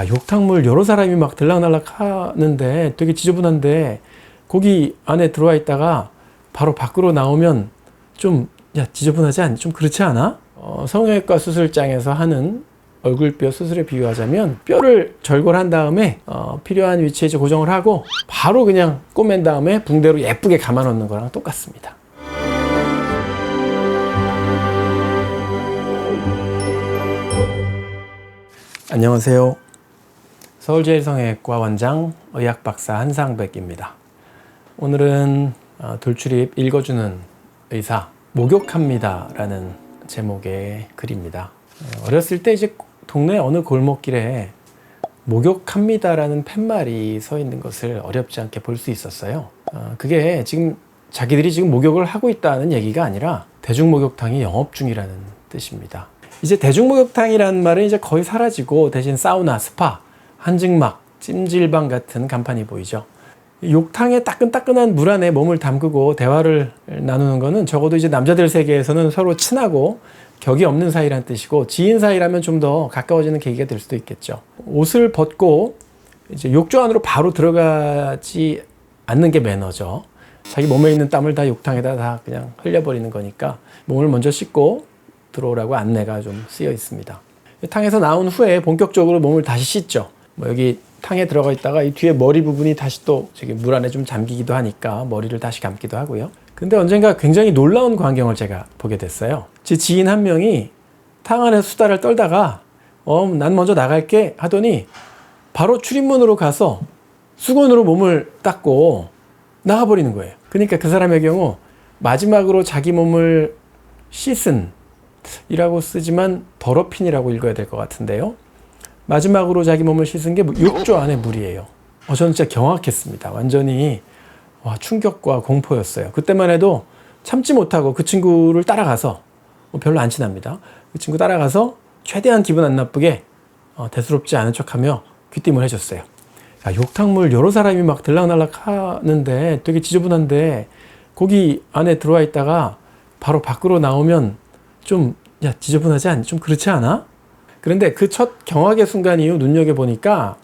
야, 욕탕물 여러 사람이 막 들락날락 하는데 되게 지저분한데 거기 안에 들어와 있다가 바로 밖으로 나오면 좀, 야, 지저분하지 않니? 좀 그렇지 않아? 어, 성형외과 수술장에서 하는 얼굴뼈 수술에 비유하자면 뼈를 절골한 다음에 어, 필요한 위치에 고정을 하고 바로 그냥 꼬맨 다음에 붕대로 예쁘게 감아 놓는 거랑 똑같습니다. 안녕하세요. 서울제일성형외과 원장 의학박사 한상백입니다. 오늘은 어, 돌출입 읽어주는 의사 목욕합니다 라는 제목의 글입니다. 어, 어렸을 때 이제 동네 어느 골목길에 목욕합니다 라는 팻말이 서 있는 것을 어렵지 않게 볼 수 있었어요. 어, 그게 지금 자기들이 지금 목욕을 하고 있다는 얘기가 아니라 대중목욕탕이 영업 중이라는 뜻입니다. 이제 대중목욕탕이라는 말은 이제 거의 사라지고 대신 사우나, 스파, 한증막, 찜질방 같은 간판이 보이죠. 욕탕에 따끈따끈한 물 안에 몸을 담그고 대화를 나누는 거는 적어도 이제 남자들 세계에서는 서로 친하고 격이 없는 사이란 뜻이고 지인 사이라면 좀 더 가까워지는 계기가 될 수도 있겠죠. 옷을 벗고 이제 욕조 안으로 바로 들어가지 않는 게 매너죠. 자기 몸에 있는 땀을 다 욕탕에다 다 그냥 흘려버리는 거니까 몸을 먼저 씻고 들어오라고 안내가 좀 쓰여 있습니다. 탕에서 나온 후에 본격적으로 몸을 다시 씻죠. 뭐 여기 탕에 들어가 있다가 이 뒤에 머리 부분이 다시 또 저기 물 안에 좀 잠기기도 하니까 머리를 다시 감기도 하고요. 근데 언젠가 굉장히 놀라운 광경을 제가 보게 됐어요. 제 지인 한 명이 탕 안에 수다를 떨다가 어, 난 먼저 나갈게 하더니 바로 출입문으로 가서 수건으로 몸을 닦고 나가버리는 거예요. 그러니까 그 사람의 경우 마지막으로 자기 몸을 씻은 이라고 쓰지만 더럽힌이라고 읽어야 될 것 같은데요. 마지막으로 자기 몸을 씻은 게 욕조 안에 물이에요. 어, 저는 진짜 경악했습니다. 완전히 와, 충격과 공포였어요. 그때만 해도 참지 못하고 그 친구를 따라가서 어, 별로 안 친합니다. 그 친구 따라가서 최대한 기분 안 나쁘게 어, 대수롭지 않은 척하며 귀띔을 해줬어요. 야, 욕탕물 여러 사람이 막 들락날락 하는데 되게 지저분한데 거기 안에 들어와 있다가 바로 밖으로 나오면 좀, 야, 지저분하지 않니? 좀 그렇지 않아? 그런데 그 첫 경악의 순간 이후 눈여겨보니까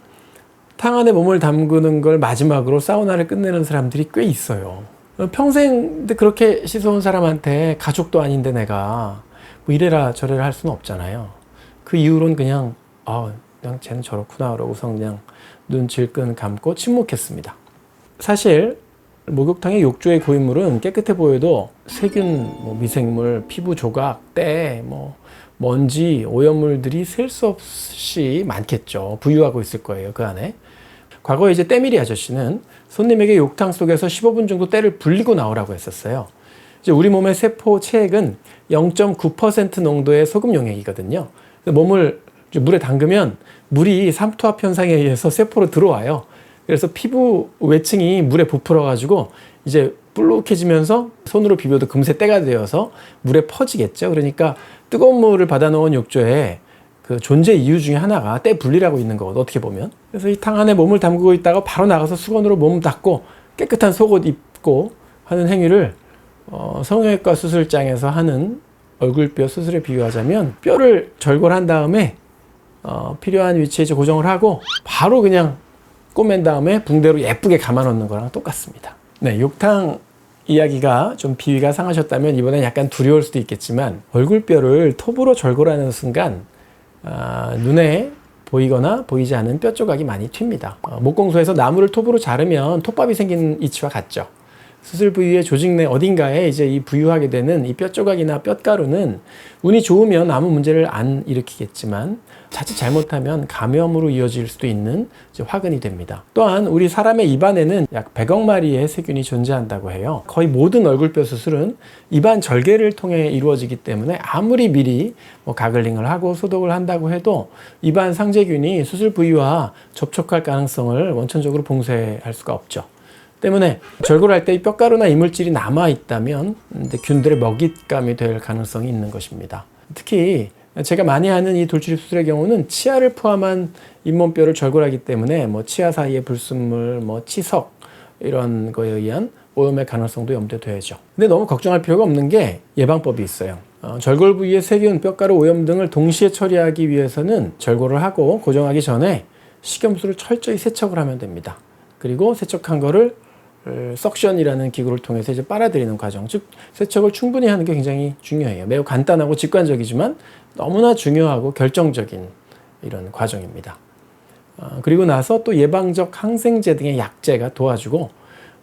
탕 안에 몸을 담그는 걸 마지막으로 사우나를 끝내는 사람들이 꽤 있어요. 평생 그렇게 씻어온 사람한테 가족도 아닌데 내가 뭐 이래라 저래라 할 수는 없잖아요. 그 이후로는 그냥, 아, 그냥 쟤는 저렇구나. 그러고서 그냥 눈 질끈 감고 침묵했습니다. 사실 목욕탕의 욕조의 고인물은 깨끗해 보여도 세균, 뭐 미생물, 피부 조각, 때, 뭐 먼지, 오염물들이 셀 수 없이 많겠죠. 부유하고 있을 거예요, 그 안에. 과거에 이제 때밀이 아저씨는 손님에게 욕탕 속에서 15분 정도 때를 불리고 나오라고 했었어요. 이제 우리 몸의 세포 체액은 0.9% 농도의 소금 용액이거든요. 몸을 물에 담그면 물이 삼투압 현상에 의해서 세포로 들어와요. 그래서 피부 외층이 물에 부풀어 가지고 이제 불룩해지면서 손으로 비벼도 금세 때가 되어서 물에 퍼지겠죠. 그러니까 뜨거운 물을 받아놓은 욕조에 그 존재 이유 중에 하나가 때 분리라고 있는 거거든 어떻게 보면. 그래서 이 탕 안에 몸을 담그고 있다가 바로 나가서 수건으로 몸 닦고 깨끗한 속옷 입고 하는 행위를 어, 성형외과 수술장에서 하는 얼굴뼈 수술에 비유하자면 뼈를 절골한 다음에 어, 필요한 위치에 고정을 하고 바로 그냥 꼬맨 다음에 붕대로 예쁘게 감아 놓는 거랑 똑같습니다. 네, 욕탕 이야기가 좀 비위가 상하셨다면 이번엔 약간 두려울 수도 있겠지만 얼굴뼈를 톱으로 절골하는 순간 아, 눈에 보이거나 보이지 않은 뼈 조각이 많이 튑니다. 어, 목공소에서 나무를 톱으로 자르면 톱밥이 생기는 이치와 같죠. 수술 부위의 조직 내 어딘가에 이제 이 부유하게 되는 이 뼈 조각이나 뼈가루는 운이 좋으면 아무 문제를 안 일으키겠지만 자칫 잘못하면 감염으로 이어질 수도 있는 화근이 됩니다. 또한 우리 사람의 입안에는 약 100억 마리의 세균이 존재한다고 해요. 거의 모든 얼굴뼈 수술은 입안 절개를 통해 이루어지기 때문에 아무리 미리 뭐 가글링을 하고 소독을 한다고 해도 입안 상재균이 수술 부위와 접촉할 가능성을 원천적으로 봉쇄할 수가 없죠. 때문에 절골할 때 뼈가루나 이물질이 남아 있다면 균들의 먹잇감이 될 가능성이 있는 것입니다. 특히 제가 많이 하는 이 돌출입 수술의 경우는 치아를 포함한 잇몸뼈를 절골하기 때문에 뭐 치아 사이의 불순물, 뭐 치석 이런 거에 의한 오염의 가능성도 염두되죠. 근데 너무 걱정할 필요가 없는 게 예방법이 있어요. 어, 절골 부위의 세균, 뼈가루 오염 등을 동시에 처리하기 위해서는 절골을 하고 고정하기 전에 식염수를 철저히 세척을 하면 됩니다. 그리고 세척한 거를 어, 석션이라는 기구를 통해서 이제 빨아들이는 과정, 즉 세척을 충분히 하는 게 굉장히 중요해요. 매우 간단하고 직관적이지만 너무나 중요하고 결정적인 이런 과정입니다. 어, 그리고 나서 또 예방적 항생제 등의 약제가 도와주고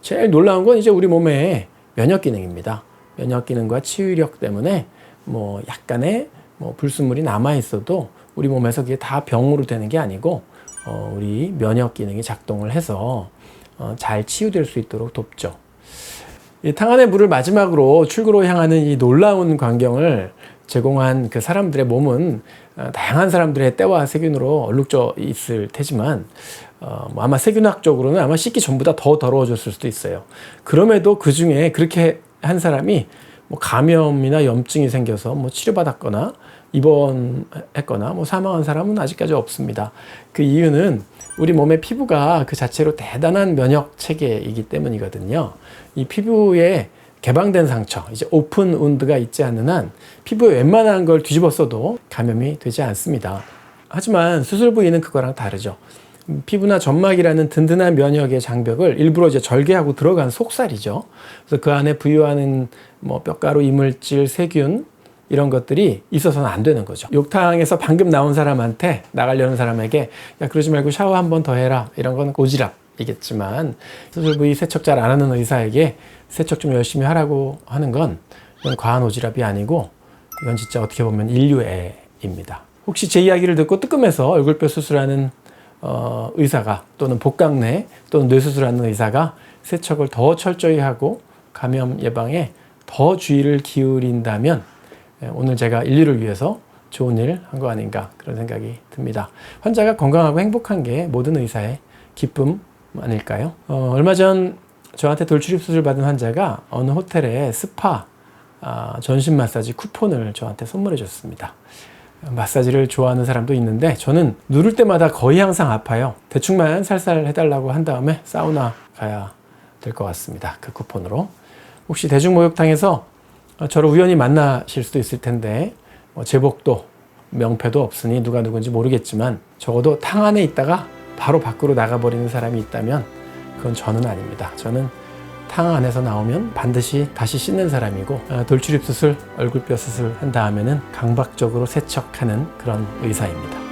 제일 놀라운 건 이제 우리 몸의 면역 기능입니다. 면역 기능과 치유력 때문에 뭐 약간의 뭐 불순물이 남아 있어도 우리 몸에서 그게 다 병으로 되는 게 아니고 어, 우리 면역 기능이 작동을 해서 어, 잘 치유될 수 있도록 돕죠. 이 탕안의 물을 마지막으로 출구로 향하는 이 놀라운 광경을 제공한 그 사람들의 몸은 어, 다양한 사람들의 때와 세균으로 얼룩져 있을 테지만 어, 뭐 아마 세균학적으로는 아마 씻기 전보다 더 더러워졌을 수도 있어요. 그럼에도 그 중에 그렇게 한 사람이 뭐 감염이나 염증이 생겨서 뭐 치료받았거나 입원했거나 뭐 사망한 사람은 아직까지 없습니다. 그 이유는 우리 몸의 피부가 그 자체로 대단한 면역 체계이기 때문이거든요. 이 피부에 개방된 상처, 이제 오픈 운드가 있지 않는 한 피부에 웬만한 걸 뒤집었어도 감염이 되지 않습니다. 하지만 수술 부위는 그거랑 다르죠. 음, 피부나 점막이라는 든든한 면역의 장벽을 일부러 이제 절개하고 들어간 속살이죠. 그래서 그 안에 부유하는 뭐 뼈가루, 이물질, 세균 이런 것들이 있어서는 안 되는 거죠. 욕탕에서 방금 나온 사람한테 나가려는 사람에게 야 그러지 말고 샤워 한 번 더 해라 이런 건 오지랖이겠지만 수술 부위 세척 잘 안 하는 의사에게 세척 좀 열심히 하라고 하는 건 이건 과한 오지랖이 아니고 이건 진짜 어떻게 보면 인류애입니다. 혹시 제 이야기를 듣고 뜨끔해서 얼굴뼈 수술하는 어, 의사가 또는 복강내 또는 뇌수술하는 의사가 세척을 더 철저히 하고 감염 예방에 더 주의를 기울인다면 예, 오늘 제가 인류를 위해서 좋은 일 한 거 아닌가 그런 생각이 듭니다. 환자가 건강하고 행복한 게 모든 의사의 기쁨 아닐까요? 어, 얼마 전 저한테 돌출입 수술 받은 환자가 어느 호텔에 스파 아, 전신 마사지 쿠폰을 저한테 선물해 줬습니다. 마사지를 좋아하는 사람도 있는데 저는 누를 때마다 거의 항상 아파요. 대충만 살살 해달라고 한 다음에 사우나 가야 될 것 같습니다. 그 쿠폰으로. 혹시 대중목욕탕에서 저를 우연히 만나실 수도 있을 텐데 뭐 제복도 명패도 없으니 누가 누군지 모르겠지만 적어도 탕 안에 있다가 바로 밖으로 나가버리는 사람이 있다면 그건 저는 아닙니다. 저는 탕 안에서 나오면 반드시 다시 씻는 사람이고 아, 돌출입 수술, 얼굴뼈 수술 한 다음에는 강박적으로 세척하는 그런 의사입니다.